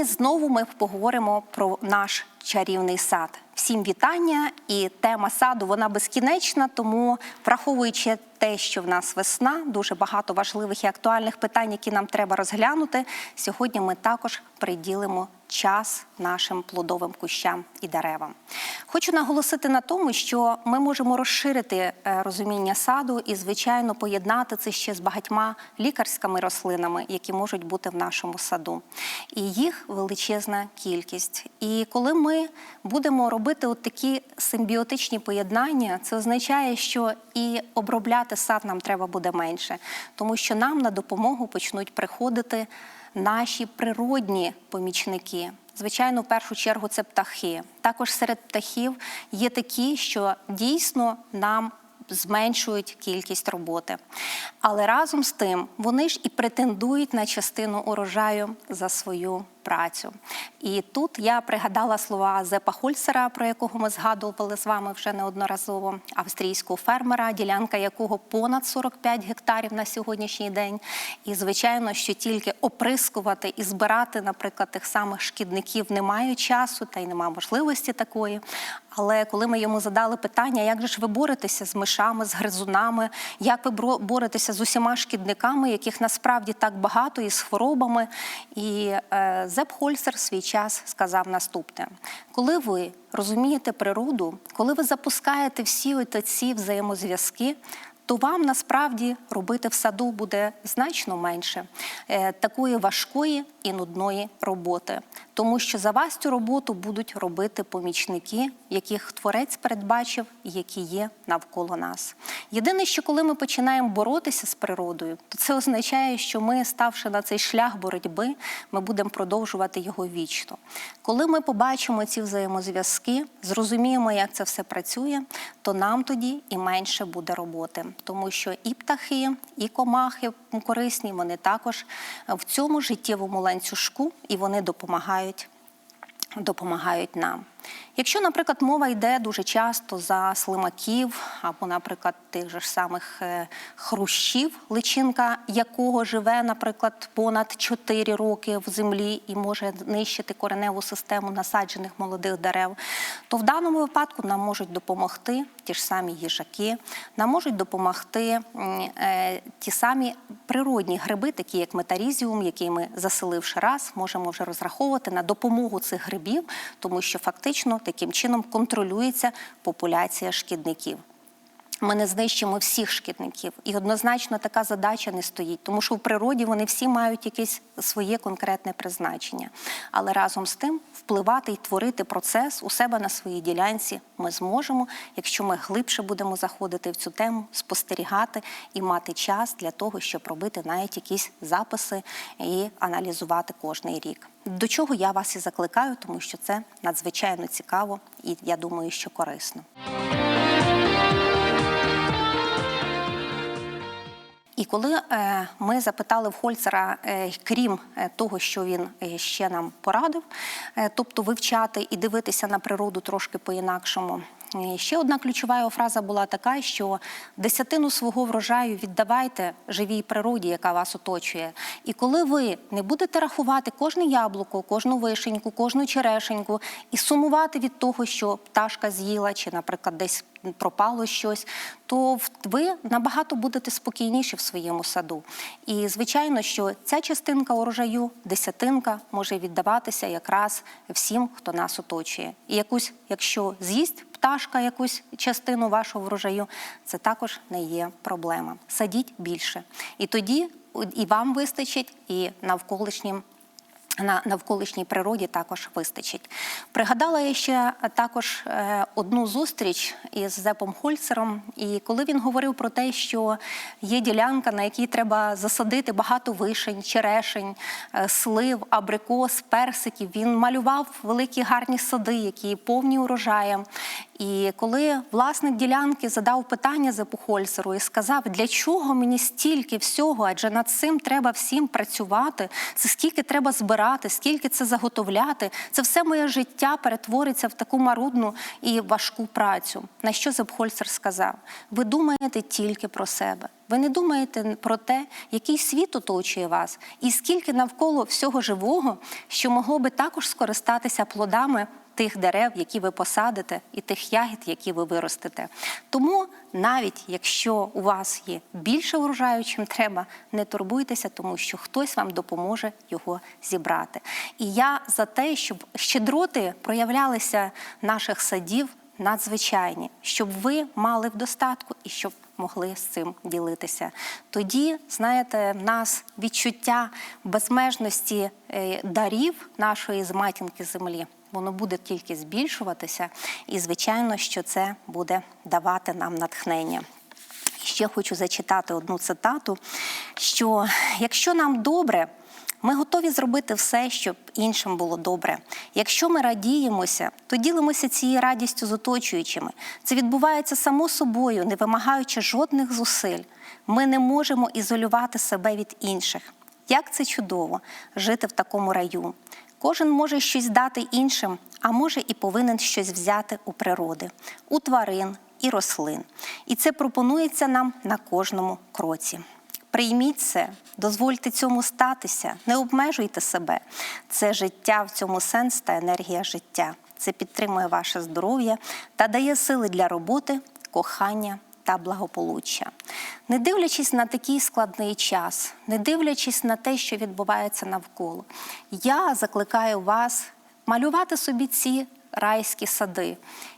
Сьогодні знову ми поговоримо про наш чарівний сад. Всім вітання, і тема саду вона безкінечна, тому враховуючи те, що в нас весна, дуже багато важливих і актуальних питань, які нам треба розглянути. Сьогодні ми також приділимо час нашим плодовим кущам і деревам. Хочу наголосити на тому, що ми можемо розширити е, розуміння саду і, звичайно, поєднати це ще з багатьма лікарськими рослинами, які можуть бути в нашому саду. І їх величезна кількість. І коли ми будемо робити от такі симбіотичні поєднання, це означає, що і обробляти сад нам треба буде менше, тому що нам на допомогу почнуть приходити наші природні помічники. Звичайно, в першу чергу це птахи. Також серед птахів є такі, що дійсно нам зменшують кількість роботи. Але разом з тим вони ж і претендують на частину урожаю за свою працю. І тут я пригадала слова Зепа Хульсера, про якого ми згадували з вами вже неодноразово, австрійського фермера, ділянка якого понад 45 гектарів на сьогоднішній день. І звичайно, що тільки оприскувати і збирати, наприклад, тих самих шкідників немає часу, та й немає можливості такої. Але коли ми йому задали питання, як же ж ви боретеся з мишами, з гризунами, як ви боретеся з усіма шкідниками, яких насправді так багато, і з хворобами. І е, Зеп Хольцер свій час сказав наступне: коли ви розумієте природу, коли ви запускаєте всі ці взаємозв'язки, то вам насправді робити в саду буде значно менше е, такої важкої і нудної роботи, тому що за вас цю роботу будуть робити помічники, яких творець передбачив, які є навколо нас. Єдине, що коли ми починаємо боротися з природою, то це означає, що ми, ставши на цей шлях боротьби, ми будемо продовжувати його вічно. Коли ми побачимо ці взаємозв'язки, зрозуміємо, як це все працює, то нам тоді і менше буде роботи, тому що і птахи, і комахи корисні, вони також в цьому життєвому ланцюжку і вони допомагають допомагають нам. Якщо, наприклад, мова йде дуже часто за слимаків або, наприклад, тих же самих е, хрущів, личинка якого живе, наприклад, понад 4 роки в землі і може нищити кореневу систему насаджених молодих дерев, то в даному випадку нам можуть допомогти ті ж самі їжаки, нам можуть допомогти е, ті самі природні гриби, такі як метарізіум, який ми заселивши раз, можемо вже розраховувати на допомогу цих грибів, тому що фактично таким чином контролюється популяція шкідників. Ми не знищимо всіх шкідників, і однозначно така задача не стоїть, тому що в природі вони всі мають якесь своє конкретне призначення. Але разом з тим впливати і творити процес у себе на своїй ділянці ми зможемо, якщо ми глибше будемо заходити в цю тему, спостерігати і мати час для того, щоб робити навіть якісь записи і аналізувати кожний рік. До чого я вас і закликаю, тому що це надзвичайно цікаво і я думаю, що корисно. І коли е, ми запитали в Хольцера, е, крім е, того, що він ще нам порадив, тобто вивчати і дивитися на природу трошки по-інакшому. Ще одна ключова його фраза була така, що десятину свого врожаю віддавайте живій природі, яка вас оточує. І коли ви не будете рахувати кожне яблуко, кожну вишеньку, кожну черешеньку і сумувати від того, що пташка з'їла, чи, наприклад, десь пропало щось, то ви набагато будете спокійніші в своєму саду. І звичайно, що ця частинка урожаю, десятинка, може віддаватися якраз всім, хто нас оточує. І якусь, якщо з'їсть пташка якусь частину вашого врожаю, це також не є проблема. Садіть більше. І тоді і вам вистачить, і навколишнім на навколишній природі також вистачить. Пригадала я ще також е, одну зустріч із Зепом Хольцером, і коли він говорив про те, що є ділянка, на якій треба засадити багато вишень, черешень, е, слив, абрикос, персиків. Він малював великі гарні сади, які повні урожаєм. І коли власник ділянки задав питання Зепухольцеру і сказав, для чого мені стільки всього, адже над цим треба всім працювати, це скільки треба збирати, скільки це заготовляти, це все моє життя перетвориться в таку марудну і важку працю. На що Зепхольцер сказав? Ви думаєте тільки про себе. Ви не думаєте про те, який світ оточує вас, і скільки навколо всього живого, що могло би також скористатися плодами тих дерев, які ви посадите, і тих ягід, які ви виростете. Тому навіть якщо у вас є більше урожаю, чим треба, не турбуйтеся, тому що хтось вам допоможе його зібрати. І я за те, щоб щедроти проявлялися наших садів надзвичайні, щоб ви мали в достатку і щоб могли з цим ділитися. Тоді, знаєте, в нас відчуття безмежності е, дарів нашої з матінки землі. Воно буде тільки збільшуватися, і звичайно, що це буде давати нам натхнення. Ще хочу зачитати одну цитату: що якщо нам добре, ми готові зробити все, щоб іншим було добре. Якщо ми радіємося, то ділимося цією радістю з оточуючими. Це відбувається само собою, не вимагаючи жодних зусиль. Ми не можемо ізолювати себе від інших. Як це чудово жити в такому раю. Кожен може щось дати іншим, а може і повинен щось взяти у природи, у тварин і рослин. І це пропонується нам на кожному кроці. Прийміть це, дозвольте цьому статися, не обмежуйте себе. Це життя в цьому сенс та енергія життя. Це підтримує ваше здоров'я та дає сили для роботи, кохання та благополуччя. Не дивлячись на такий складний час, не дивлячись на те, що відбувається навколо, я закликаю вас малювати собі ці райські сади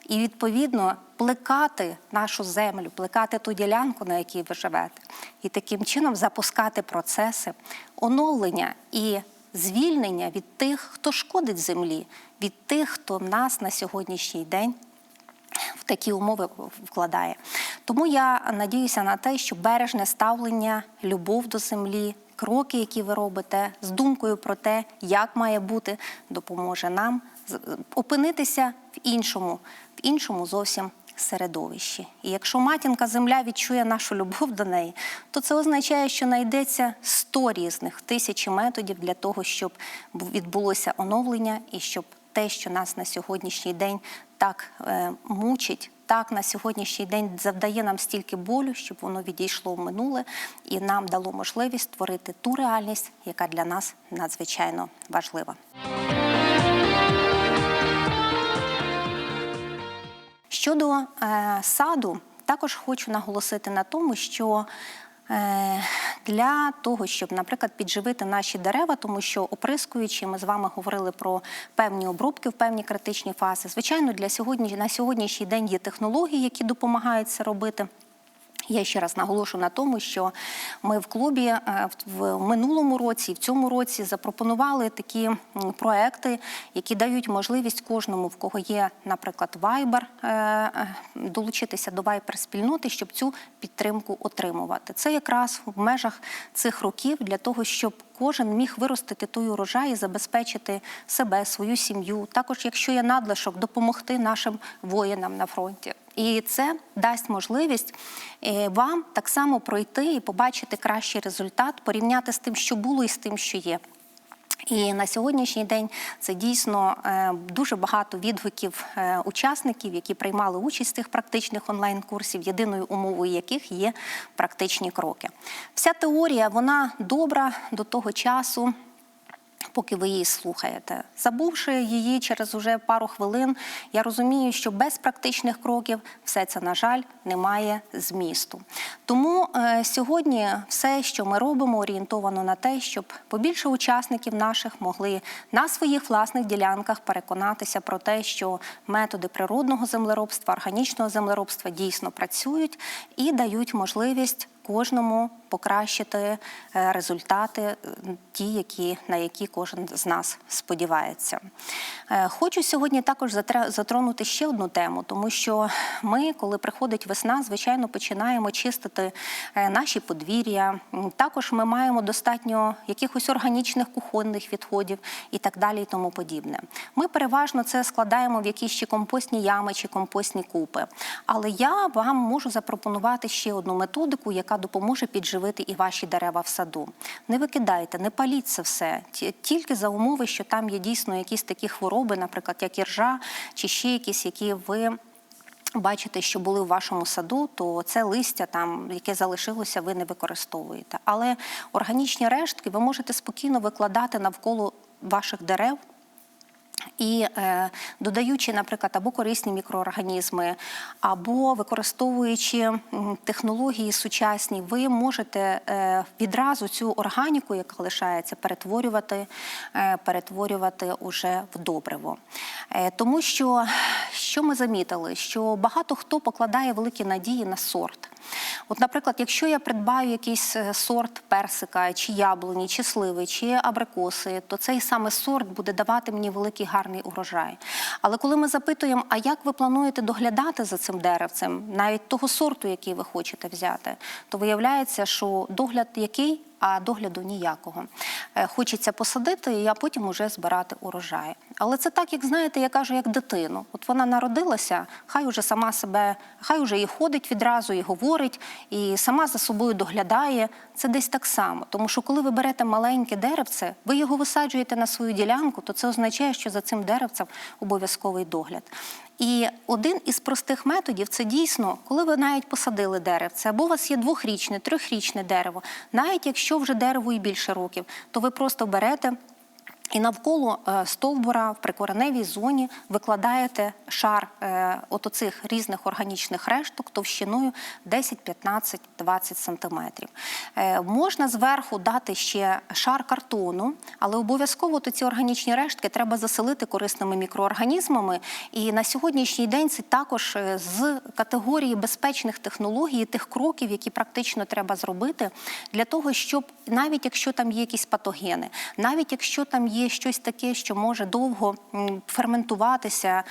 і, відповідно, плекати нашу землю, плекати ту ділянку, на якій ви живете, і таким чином запускати процеси оновлення і звільнення від тих, хто шкодить землі, від тих, хто нас на сьогоднішній день в такі умови вкладає. Тому я надіюся на те, що бережне ставлення, любов до землі, кроки, які ви робите, з думкою про те, як має бути, допоможе нам опинитися в іншому, в іншому зовсім. Середовищі. І якщо матінка земля відчує нашу любов до неї, то це означає, що знайдеться 100 різних тисячі методів для того, щоб відбулося оновлення і щоб те, що нас на сьогоднішній день так е, мучить, так на сьогоднішній день завдає нам стільки болю, щоб воно відійшло в минуле і нам дало можливість створити ту реальність, яка для нас надзвичайно важлива. Щодо е, саду, також хочу наголосити на тому, що для того, щоб, наприклад, підживити наші дерева, тому що оприскуючи, ми з вами говорили про певні обробки в певні критичні фази. Звичайно, для сьогодні на сьогоднішній день є технології, які допомагають це робити. Я ще раз наголошу на тому, що ми в клубі е, в минулому році і в цьому році запропонували такі проекти, які дають можливість кожному, в кого є, наприклад, Viber, е, долучитися до Viber спільноти, щоб цю підтримку отримувати. Це якраз в межах цих років для того, щоб кожен міг виростити той урожай і забезпечити себе, свою сім'ю. Також, якщо є надлишок, допомогти нашим воїнам на фронті. І це дасть можливість е, вам так само пройти і побачити кращий результат, порівняти з тим, що було, і з тим, що є. І на сьогоднішній день це дійсно е, дуже багато відгуків е, учасників, які приймали участь в цих практичних онлайн-курсів, єдиною умовою яких є практичні кроки. Вся теорія вона добра до того часу. Поки ви її слухаєте, забувши її через уже пару хвилин, я розумію, що без практичних кроків все це, на жаль, не має змісту. Тому е, сьогодні все, що ми робимо, орієнтовано на те, щоб побільше учасників наших могли на своїх власних ділянках переконатися про те, що методи природного землеробства, органічного землеробства дійсно працюють і дають можливість кожному покращити е, результати, е, ті, які, на які кожен з нас сподівається. Е, Хочу сьогодні також затронути ще одну тему, тому що ми, коли приходить весна, звичайно, починаємо чистити наші подвір'я. Також ми маємо достатньо якихось органічних кухонних відходів і так далі, і тому подібне. Ми переважно це складаємо в якісь чи компостні ями, чи компостні купи. Але я вам можу запропонувати ще одну методику, яка допоможе підживити і ваші дерева в саду. Не викидайте, не паліть це все, тільки за умови, що там є дійсно якісь такі хвороби, наприклад, як іржа, чи ще якісь, які ви. Бачите, що були в вашому саду, то це листя, там, яке залишилося, ви не використовуєте. Але органічні рештки ви можете спокійно викладати навколо ваших дерев. І е, додаючи, наприклад, або корисні мікроорганізми, або використовуючи технології сучасні, ви можете е, відразу цю органіку, яка лишається, перетворювати, е, перетворювати уже в добриво. Тому що що ми замітили, що багато хто покладає великі надії на сорт. От, наприклад, якщо я придбаю якийсь сорт персика, чи яблуні, чи сливи, чи абрикоси, то цей саме сорт буде давати мені великий гарний урожай. Але коли ми запитуємо, а як ви плануєте доглядати за цим деревцем, навіть того сорту, який ви хочете взяти, то виявляється, що догляд який, а догляду ніякого. Е, Хочеться посадити, а потім уже збирати урожай. Але це так, як знаєте, я кажу, як дитину. От вона народилася, хай уже сама себе, хай уже і ходить відразу, і говорить, і сама за собою доглядає. Це десь так само. Тому що коли ви берете маленьке деревце, ви його висаджуєте на свою ділянку, то це означає, що за цим деревцем обов'язковий догляд. І один із простих методів це дійсно, коли ви навіть посадили деревце, або у вас є двохрічне, трьохрічне дерево, навіть якщо вже дереву і більше років, то ви просто берете. І навколо е, стовбура в прикореневій зоні викладаєте шар е, от оцих різних органічних решток товщиною 10, 15, 20 сантиметрів. Е, можна зверху дати ще шар картону, але обов'язково то ці органічні рештки треба заселити корисними мікроорганізмами. І на сьогоднішній день це також з категорії безпечних технологій, тих кроків, які практично треба зробити для того, щоб навіть якщо там є якісь патогени, навіть якщо там є щось таке, що може довго ферментуватися,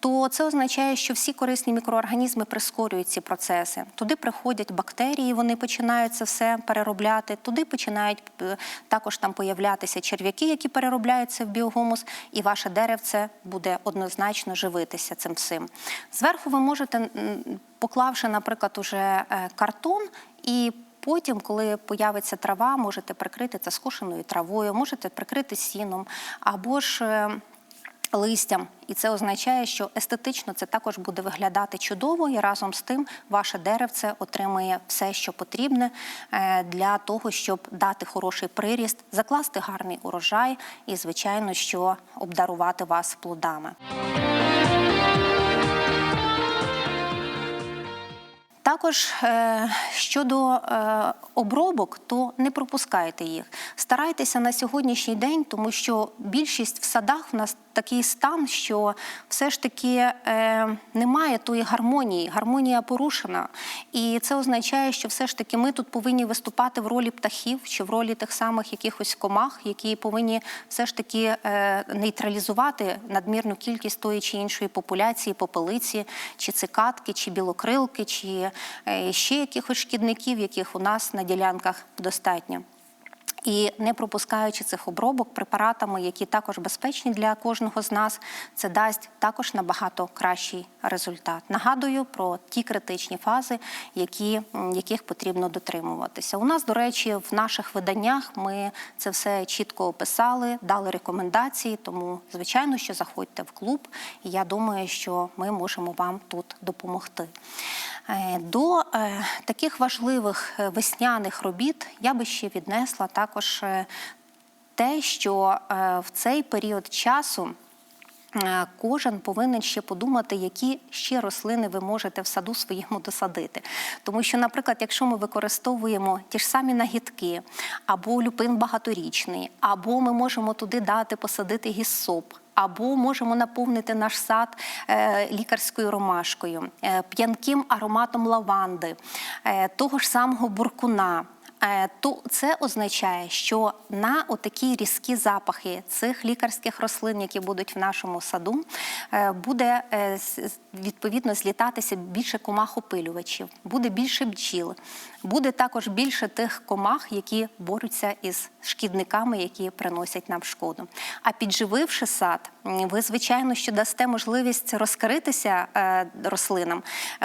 то це означає, що всі корисні мікроорганізми прискорюють ці процеси. Туди приходять бактерії, вони починають це все переробляти. Туди починають е, також там появлятися черв'яки, які переробляються в біогумус, і ваше деревце буде однозначно живитися цим всім. Зверху ви можете, поклавши, наприклад, уже е, картон і Потім, коли появиться трава, можете прикрити це скошеною травою, можете прикрити сіном або ж е, листям. І це означає, що естетично це також буде виглядати чудово, і разом з тим ваше деревце отримує все, що потрібне е, для того, щоб дати хороший приріст, закласти гарний урожай і, звичайно, що обдарувати вас плодами. Також е, щодо е, обробок, то не пропускайте їх. Старайтеся на сьогоднішній день, тому що більшість в садах в нас такий стан, що все ж таки е, немає тої гармонії. Гармонія порушена. І це означає, що все ж таки ми тут повинні виступати в ролі птахів чи в ролі тих самих якихось комах, які повинні все ж таки нейтралізувати надмірну кількість тої чи іншої популяції, попелиці, чи цикатки, чи білокрилки, чи е, ще якихось шкідників, яких у нас на ділянках достатньо. І не пропускаючи цих обробок препаратами, які також безпечні для кожного з нас, це дасть також набагато кращий результат. Нагадую про ті критичні фази, які, яких потрібно дотримуватися. У нас, до речі, в наших виданнях ми це все чітко описали, дали рекомендації. Тому, звичайно, що заходьте в клуб, і я думаю, що ми можемо вам тут допомогти. Е, До е, таких важливих е, весняних робіт я би ще віднесла також те, що в цей період часу. Е, Кожен повинен ще подумати, які ще рослини ви можете в саду своєму досадити. Тому що, наприклад, якщо ми використовуємо ті ж самі нагідки, або люпин багаторічний, або ми можемо туди дати посадити гіссоп, або можемо наповнити наш сад е, лікарською ромашкою, е, п'янким ароматом лаванди, того ж самого буркуна. Е, То це означає, що на отакі різкі запахи цих лікарських рослин, які будуть в нашому саду, е, буде е, відповідно злітатися більше комах-опилювачів, буде більше бджіл, буде також більше тих комах, які борються із шкідниками, які приносять нам шкоду. А піджививши сад, ви звичайно що дасте можливість розкритися е, рослинам,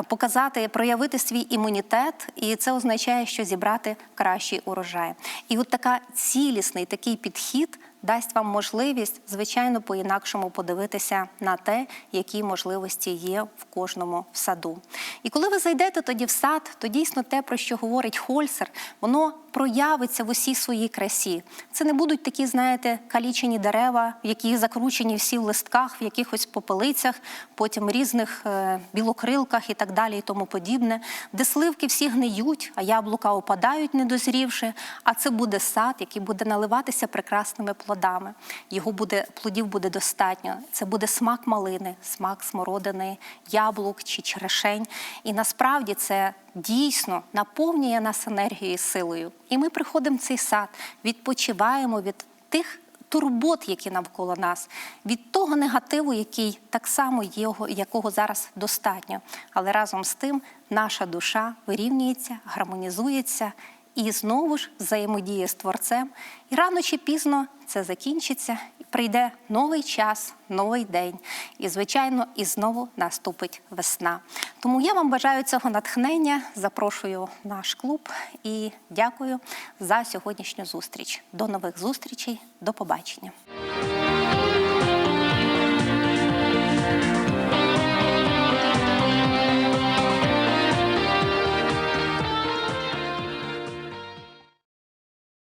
показати, проявити свій імунітет, і це означає, що зібрати кращий урожай. І от така цілісний такий підхід дасть вам можливість, звичайно, по-інакшому подивитися на те, які можливості є в кожному саду. І коли ви зайдете тоді в сад, то дійсно те, про що говорить Хольсер, воно проявиться в усій своїй красі. Це не будуть такі, знаєте, калічені дерева, які закручені всі в листках, в якихось попелицях, потім різних е, білокрилках і так далі, і тому подібне, де сливки всі гниють, а яблука опадають, не дозрівши. А це буде сад, який буде наливатися прекрасними плодами. Його буде плодів буде достатньо. Це буде смак малини, смак смородини, яблук чи черешень. І насправді це дійсно наповнює нас енергією і силою. І ми приходимо в цей сад, відпочиваємо від тих турбот, які навколо нас, від того негативу, який так само є, якого зараз достатньо. Але разом з тим наша душа вирівнюється, гармонізується і знову ж взаємодіє з творцем. І рано чи пізно це закінчиться, і прийде новий час, новий день. І, звичайно, і знову наступить весна. Тому я вам бажаю цього натхнення, запрошую в наш клуб і дякую за сьогоднішню зустріч. До нових зустрічей, до побачення.